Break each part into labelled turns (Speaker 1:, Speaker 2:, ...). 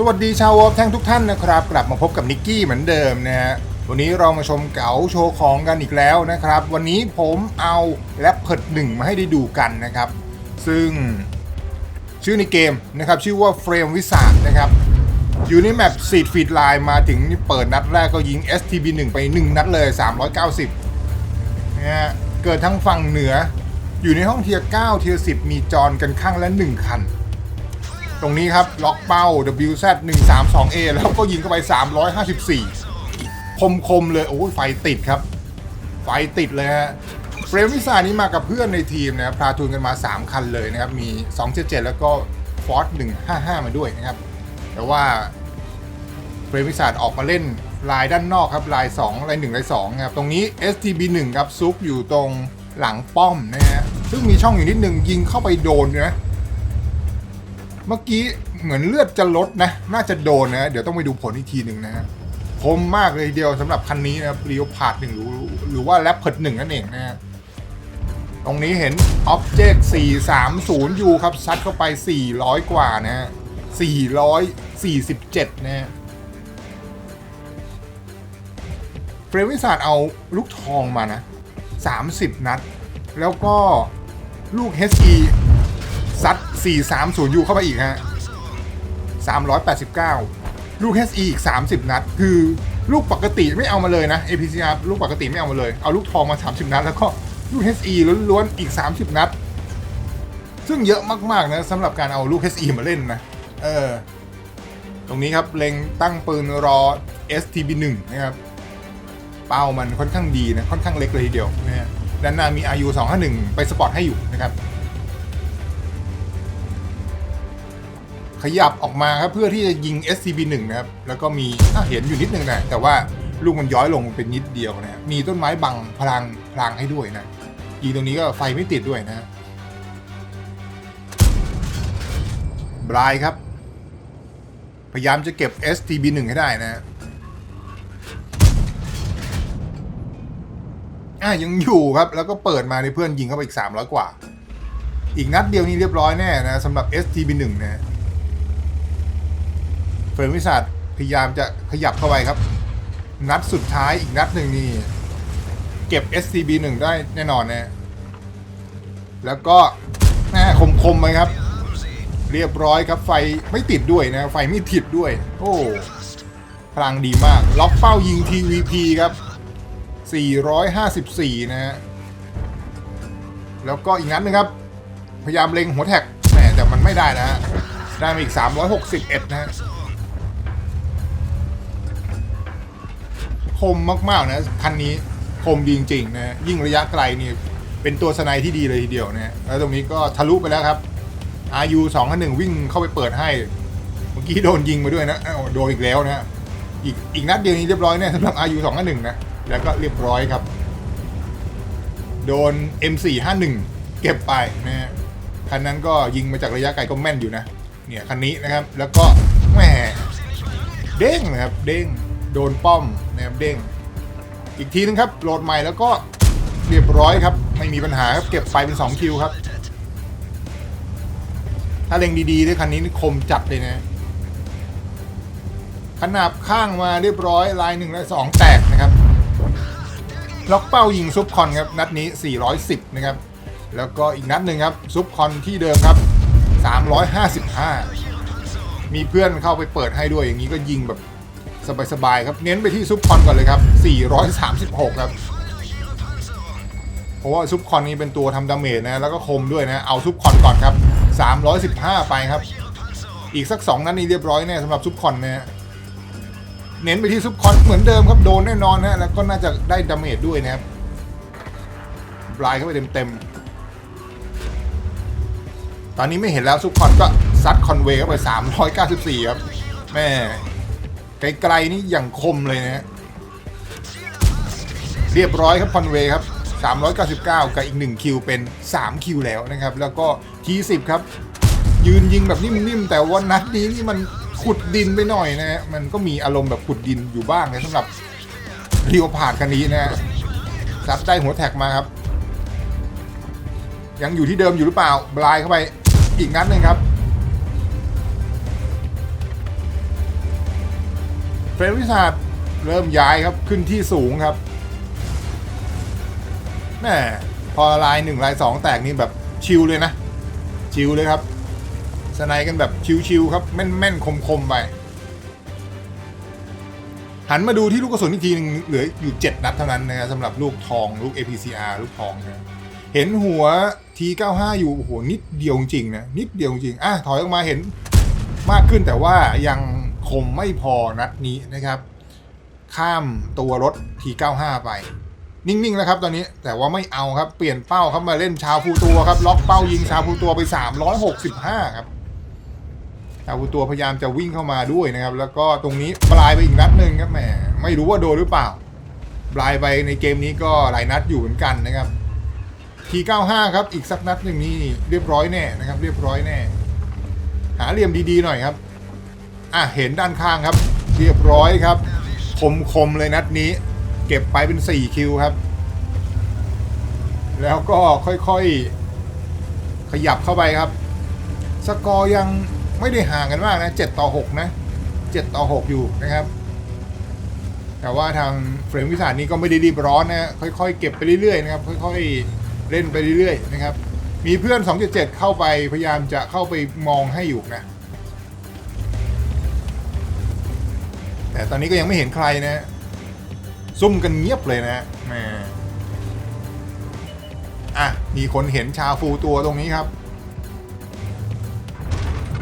Speaker 1: สวัสดีชาววอลแท่งทุกท่านนะครับ กลับมาพบกับนิกกี้เหมือนเดิมนะฮะวันนี้เรามาชมเก๋าโชว์ของกันอีกแล้วนะครับ วันนี้ผมเอาแรปเพิดหนึ่งมาให้ได้ดูกันนะครับ ซึ่งชื่อในเกมนะครับชื่อว่าเฟรมวิสานะครับอยู่ในแมปซีดฟีดไลน์มาถึงเปิดนัดแรกก็ยิง STB1 ไป 1 นัดเลย 390นะฮะเกิดทั้งฝั่งเหนืออยู่ในห้องเทียร์9เทียร์10 มีจอนกันข้างละ 1 คัน ตรงนี้ครับ ล็อกเป้า WZ 1 3 2 A แล้วก็ยิงเข้าไป 354 คมคมเลย โอ้ยไฟติดครับ ไฟติดเลยฮะเฟรมวิสานี้มากับเพื่อนในทีมนะครับพาทูนกันมา 3 คันเลยนะครับ มี 277 แล้วก็ฟอร์ด155 มาด้วยนะครับ แต่ว่าเฟรมวิสาออกมาเล่นลายด้านนอกครับลาย 2 ลาย 1 ลาย2นะครับ ตรงนี้ STB 1ครับซุกอยู่ตรงหลังป้อมนะฮะซึ่งมีช่องอยู่นิดนึงยิงเข้าไปโดนนะ เมื่อกี้เหมือนเลือดจะลดนะ น่าจะโดนนะ เดี๋ยวต้องไปดูผลอีกทีหนึ่งนะฮะคมมากเลยทีเดียวสำหรับคันนี้นะเรียวพาดหนึ่งหรือหรือว่าแรปเพิดหนึ่งนั่นเองนะฮะตรงนี้เห็น Object 430 U ครับ ซัดเข้าไป 400 กว่านะฮะ447 นะฮะเฟรมวิสาดเอาลูกทองมานะ 30 นัด แล้วก็ลูก HE 430 U เข้าไปอีกฮะ 389 ลูก HE อีก 30 นัด คือลูกปกติไม่เอามาเลยนะ APCR ลูกปกติไม่เอามาเลย เอาลูกทองมา 30 นัด แล้วก็ลูก HE ล้วนๆอีก 30 นัด ซึ่งเยอะมากๆนะสำหรับการเอาลูก HE มาเล่นนะ เออ ตรงนี้ครับเล็งตั้งปืนรอ STB1 นะครับ เป้ามันค่อนข้างดีนะ ค่อนข้างเล็กเลยทีเดียวนะฮะด้านหน้ามี RU 251 ไปสปอร์ตให้อยู่นะครับ ขยับออกมาครับเพื่อที่จะยิง SCB1 นะครับ แล้วก็มีเห็นอยู่นิดนึงนะแต่ว่าลูกมันย้อยลงเป็นนิดเดียวนะมีต้นไม้บังพลังพลังให้ด้วยนะยิงตรงนี้ก็ไฟไม่ติดด้วยนะบรายครับ พยายามจะเก็บ STB1 ให้ได้นะอะยังอยู่ครับแล้วก็เปิดมาในเพื่อนยิงเข้าไปอีก 300 กว่า อีกนัดเดียวนี้เรียบร้อยแน่นะสำหรับ STB1 นะ ฟิร์นวิสัทพยายามจะขยับเข้าไปครับ นัดสุดท้ายอีกนัดหนึ่งนี่ เก็บ SCB 1ได้แน่นอนนะแล้วก็แน่คมๆไปครับ เรียบร้อยครับไฟไม่ติดด้วยนะ ไฟไม่ติดด้วย โอ้พลังดีมาก ล็อกเป้ายิง TVP ครับ 454 นะฮะแล้วก็อีกนัดหนึงครับ พยายามเล็งหัวแท็กแหมแต่มันไม่ได้นะฮะได้มาอีก 361 นะฮะ คมมากๆนะคันนี้คมดีจริงๆนะยิ่งระยะไกลนี่เป็นตัวสไนที่ดีเลยทีเดียวนะแล้วตรงนี้ก็ทะลุไปแล้วครับ RU 2 1 1วิ่งเข้าไปเปิดให้ เมื่อกี้โดนยิงมาด้วยนะโดนอีกแล้วนะอีกอีกนัดเดียวนี้เรียบร้อยแน่สำหรับ RU 2 1 1นะแล้วก็เรียบร้อยครับ โดน M451 เก็บไปนะฮะคันนั้นก็ยิงมาจากระยะไกลก็แม่นอยู่นะ เนี่ยคันนี้นะครับ แล้วก็แหมเด้งนะครับ เด้ง โดนป้อมนะครับเด้ง อีกทีนึงครับโหลดใหม่แล้วก็เรียบร้อยครับ ไม่มีปัญหาครับเก็บไปเป็น 2 คิวครับ ถ้าเล็งดีๆด้วยคันนี้นี่คมจัดเลยนะ ขนาบข้างมาเรียบร้อยลายหนึ่งลายสองแตกนะครับ ล็อกเป้ายิงซุปคอนครับ นัดนี้ 410 นะครับ แล้วก็อีกนัดหนึ่งครับ ซุปคอนที่เดิมครับ 355 มีเพื่อนเข้าไปเปิดให้ด้วยอย่างนี้ก็ยิงแบบ สบายๆครับ เน้นไปที่ซุปคอนก่อนเลยครับ 436 ครับ เพราะว่าซุปคอนนี้เป็นตัวทำดาเมจนะ แล้วก็คมด้วยนะ เอาซุปคอนก่อนครับ 315 ไปครับ อีกสัก 2 นัดนี้เรียบร้อยแน่สำหรับซุปคอนนะเน้นไปที่ซุปคอนเหมือนเดิมครับโดนแน่นอนนะแล้วก็น่าจะได้ดาเมจด้วยนะครับบลายเข้าไปเต็มๆ ตอนนี้ไม่เห็นแล้วซุปคอนก็ซัดคอนเวย์เข้าไป 394 ครับ แม่ ไกลๆนี่อย่างคมเลยนะฮะเรียบร้อยครับคอนเวย์ครับ 399 กับอีก 1 คิวเป็น 3 คิวแล้วนะครับ แล้วก็ที10 ครับ ยืนยิงแบบนิ่มๆ แต่ว่านัดนี้นี่มันขุดดินไปหน่อยนะฮะมันก็มีอารมณ์แบบขุดดินอยู่บ้างนะสำหรับเรียวผ่านคันนี้นะฮะซัดได้หัวแท็กมาครับ ยังอยู่ที่เดิมอยู่หรือเปล่า บลายเข้าไปอีกนัดหนึ่งครับ เฟรนวิสาดเริ่มย้ายครับขึ้นที่สูงครับแม่พอลายหนึ่งลายสองแตกนี่แบบชิลเลยนะ ชิลเลยครับสไนกันแบบชิวๆครับแม่นๆคมๆไปหันมาดูที่ลูกกระสุนอีกทีหนึงเหลืออยู่ 7 นัดเท่านั้นนะครับสำหรับลูกทองลูก APCR ลูกทองนะเห็นหัว T95 อยู่โอ้โหนิดเดียวจริงนะนิดเดียวจริงอะถอยออกมาเห็นมากขึ้นแต่ว่ายัง คมไม่พอนัดนี้นะครับ ข้ามตัวรถ T95 ไป นิ่งๆแล้วครับตอนนี้แต่ว่าไม่เอาครับเปลี่ยนเป้าครับมาเล่นชาวฟูตัวครับล็อกเป้ายิงชาวฟูตัวไป 365 ครับชาวฟูตัวพยายามจะวิ่งเข้ามาด้วยนะครับ แล้วก็ตรงนี้ปลายไปอีกนัดหนึ่งครับแหมไม่รู้ว่าโดนหรือเปล่าปลายไปในเกมนี้ก็หลายนัดอยู่เหมือนกันนะครับ T95 ครับ อีกสักนัดหนึ่งนี่เรียบร้อยแน่นะครับ เรียบร้อยแน่ หาเหลี่ยมดีๆหน่อยครับ อะเห็นด้านข้างครับ เรียบร้อยครับ คมๆเลยนัดนี้ เก็บไปเป็น 4 คิวครับ แล้วก็ค่อยๆ ขยับเข้าไปครับ สกอร์ยังไม่ได้ห่างกันมากนะ 7 ต่อ 6 นะ 7 ต่อ 6 อยู่นะครับ แต่ว่าทางเฟรมวิสานนี้ก็ไม่ได้รีบร้อนนะค่อยๆ เก็บไปเรื่อยๆนะครับ ค่อยๆ เล่นไปเรื่อยๆนะครับ มีเพื่อน 2.7 เข้าไปพยายามจะเข้าไปมองให้อยู่นะ แต่ตอนนี้ก็ยังไม่เห็นใครนะ ซุ่มกันเงียบเลยนะแหมอะ มีคนเห็นชาฟูตัวตรงนี้ครับ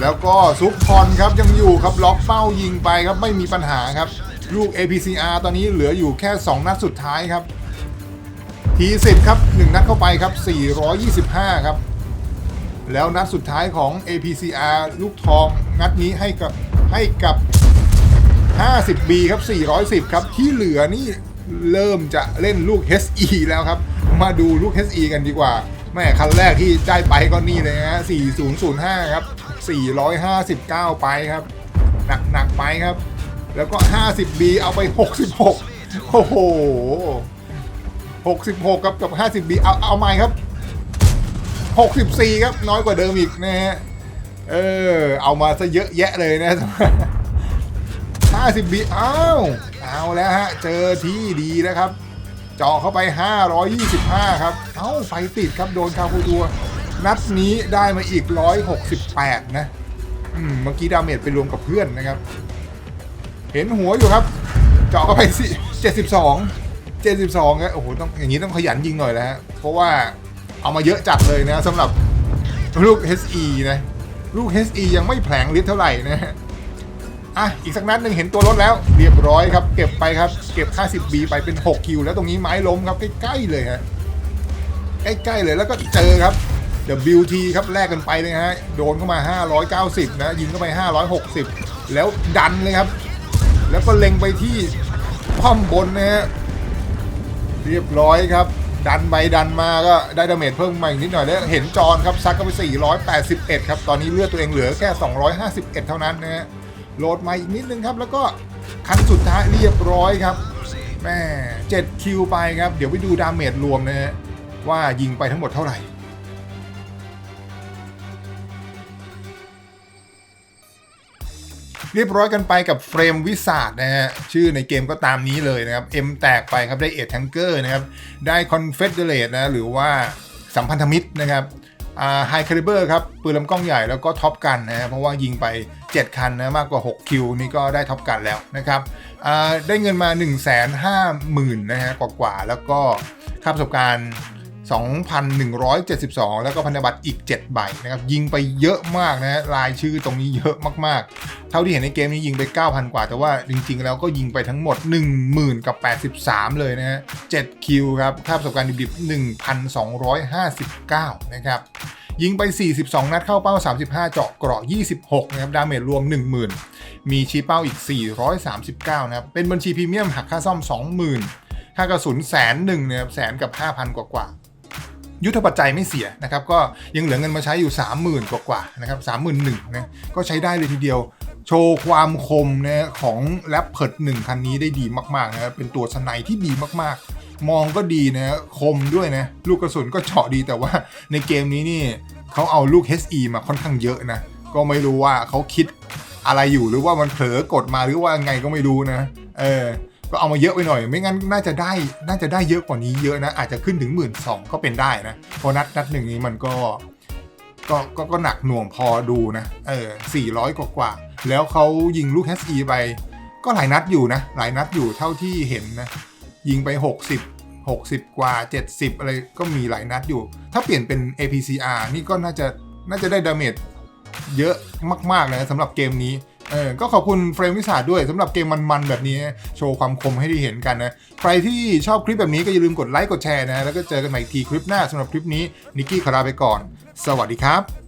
Speaker 1: แล้วก็ซุปพรครับยังอยู่ครับล็อกเป้ายิงไปครับไม่มีปัญหาครับ ลูก APCR ตอนนี้เหลืออยู่แค่ 2 นัดสุดท้ายครับที10ครับ 1 นัดเข้าไปครับ 425 ครับ แล้วนัดสุดท้ายของ APCR ลูกทองนัดนี้ให้กับให้กับ 50B ครับ 410 ครับ ที่เหลือนี่เริ่มจะเล่นลูก HE แล้วครับ มาดูลูก HE กันดีกว่า แม่คันแรกที่ได้ไปก็นี่เลยฮะ4005 ครับ 459 ไปครับ หนักหนักไปครับ แล้วก็ 50B เอาไป 66 โอ้โห 66 ครับกับ 50B เอาเอาใหม่ครับ 64 ครับน้อยกว่าเดิมอีกนะฮะ เออ เอามาซะเยอะแยะเลยนะ 50บีอ้าวเอาแล้วฮะ เจอที่ดีแล้วครับ เจาะเข้าไป 525 ครับ เอ้า ไฟติดครับโดนคาฟูตัว นัดนี้ได้มาอีก 168 นะอืมเมื่อกี้ดาเมจไปรวมกับเพื่อนนะครับ เห็นหัวอยู่ครับ เจาะเข้าไปสิ72 72ครับโอ้โหต้องอย่างนี้ต้องขยันยิงหน่อยแล้วฮะเพราะว่าเอามาเยอะจัดเลยนะสำหรับลูก HE นะ ลูก HE ยังไม่แผลงฤทธิ์เท่าไหร่นะฮะ อะ อีกสักนัดหนึ่งเห็นตัวรถแล้ว เรียบร้อยครับ เก็บไปครับ เก็บ 50B ไปเป็น 6 คิว แล้วตรงนี้ไม้ล้มครับ ใกล้ๆเลยฮะ ใกล้ๆเลยแล้วก็เจอครับ WT ครับแลกกันไปเลยฮะ โดนเข้ามา 590 นะ ยิงเข้าไป 560 แล้วดันเลยครับ แล้วก็เล็งไปที่ป้อมบนนะฮะ เรียบร้อยครับ ดันไปดันมาก็ได้ดาเมจเพิ่มมาอีกนิดหน่อยแล้วเห็นจอนครับซักเข้าไป 481 ครับ ตอนนี้เลือดตัวเองเหลือแค่ 251 เท่านั้นนะฮะ โหลดมาอีกนิดนึงครับ แล้วก็คันสุดท้ายเรียบร้อยครับแม่7คิวไปครับ เดี๋ยวไปดูดาเมจรวมนะฮะว่ายิงไปทั้งหมดเท่าไหร่เรียบร้อยกันไปกับเฟรมวิสาดนะฮะชื่อในเกมก็ตามนี้เลยนะครับ M แตกไปครับได้เอทแทงเกอร์นะครับ ได้คอนเฟเดเรตนะหรือว่าสัมพันธมิตรนะครับ ไฮคาลิเบอร์ครับปืนลำกล้องใหญ่แล้วก็ท็อปกันนะเพราะว่ายิงไป 7 คันนะมากกว่า 6 คิว นี่ก็ได้ท็อปกันแล้วนะครับได้เงินมา 1 5 0 0 0 0นะฮะกว่าๆแล้วก็ค่าประสบการณ์ 2,172 แล้วก็พันธบัตรอีก 7 ใบนะครับยิงไปเยอะมากนะฮะรายชื่อตรงนี้เยอะมาก ท่าที่เห็นในเกมนี้ยิงไป 9,000 กว่า แต่ว่าจริงๆ แล้วก็ยิงไปทั้งหมด 10,000 กับ 83 เลยนะฮะ 7 คิวครับ ค่าประสบการณ์ดิบๆ 1,259 นะครับ ยิงไป 42 นัดเข้าเป้า 35 เจาะเกราะ 26 นะครับ ดาเมจรวม 10,000 มีชี้เป้าอีก 439 นะครับ เป็นบัญชีพรีเมียมหักค่าซ่อม 20,000 ค่ากระสุนแสนหนึ่งนะครับแสนกับ 5,000 กว่ากว่ายุทธปัจจัยไม่เสียนะครับก็ยังเหลือเงินมาใช้อยู่ 30,000 กว่ากว่านะครับ31,000นะก็ใช้ได้เลยทีเดียว โชว์ความคมนะของแรปเพิร์ดหนึ่งคันนี้ได้ดีมากๆนะครับเป็นตัวสไนที่ดีมากๆ มองก็ดีนะคมด้วยนะ ลูกกระสุนก็เฉาะดีแต่ว่าในเกมนี้นี่เขาเอาลูก HE มาค่อนข้างเยอะนะ ก็ไม่รู้ว่าเขาคิดอะไรอยู่หรือว่ามันเผลอกดมาหรือว่าไงก็ไม่รู้นะ เออ ก็เอามาเยอะไปหน่อย ไม่งั้นน่าจะได้ น่าจะได้เยอะกว่านี้เยอะนะ อาจจะขึ้นถึงหมื่นสองก็เป็นได้นะเพราะนัดนัดหนึ่งนี้มันก็ก็ก็ก็หนักหน่วงพอดูนะ เออสี่ร้อยกว่ากว่า แล้วเขายิงลูก HE ไป ก็หลายนัดอยู่นะ หลายนัดอยู่เท่าที่เห็นนะ ยิงไป 60 60 กว่า 70 อะไรก็มีหลายนัดอยู่ ถ้าเปลี่ยนเป็น APCR นี่ก็น่าจะน่าจะได้ดาเมจเยอะมากๆเลยนะสำหรับเกมนี้เออก็ขอบคุณเฟรมวิสาด้วยสำหรับเกมมันๆ แบบนี้ โชว์ความคมให้ได้เห็นกันนะ ใครที่ชอบคลิปแบบนี้ก็อย่าลืมกดไลค์กดแชร์นะ แล้วก็เจอกันใหม่ทีคลิปหน้าสำหรับคลิปนี้ นิกกี้ขอลาไปก่อน สวัสดีครับ